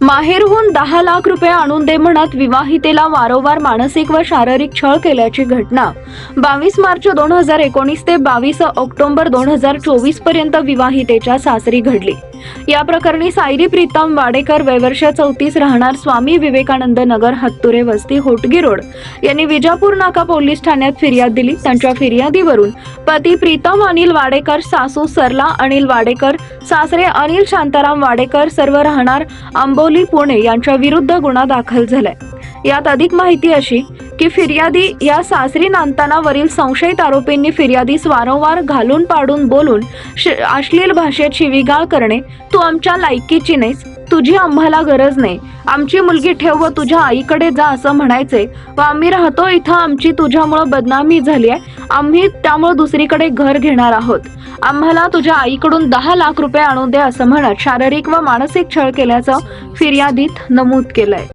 माहेरहून दहा लाख रुपये आणून दे म्हणत विवाहितेला वारंवार मानसिक व शारीरिक छळ केल्याची घटना. बावीस मार्च दोन हजार एकोणीस ते बावीस ऑक्टोबर दोन हजार चोवीसपर्यंत विवाहितेच्या सासरी घडली. या प्रकरणी सायरी प्रीतम वाडेकर वयवर्ष चौतीस राहणार स्वामी विवेकानंद नगर हत्तुरे वस्ती होटगी रोड यांनी विजापूर नाका पोलीस ठाण्यात फिर्याद दिली. त्यांच्या फिर्यादीवरून पती प्रीतम अनिल वाडेकर सासू सरला अनिल वाडेकर सासरे अनिल शांताराम वाडेकर सर्व राहणार आंबो आंबोली पुणे यांच्या विरुद्ध गुन्हा दाखल झालाय. यात अधिक माहिती अशी की फिर्यादी या सासरी नांदतानावरील संशयित आरोपींनी फिर्यादीस वारंवार घालून पाडून बोलून श- अश्लील भाषेत शिवीगाळ करणे तू आमच्या लायकीची नाहीस तुझी आम्हाला गरज नाही आमची मुलगी ठेव व तुझ्या आईकडे जा असं म्हणायचे व आम्ही राहतो इथं आमची तुझ्यामुळं बदनामी झाली आहे आम्ही त्यामुळे दुसरीकडे घर घेणार आहोत. आम्हाला तुझ्या आईकडून दहा लाख रुपये आणून दे असं म्हणत शारीरिक व मानसिक छळ केल्याचं फिर्यादीत नमूद केलंय.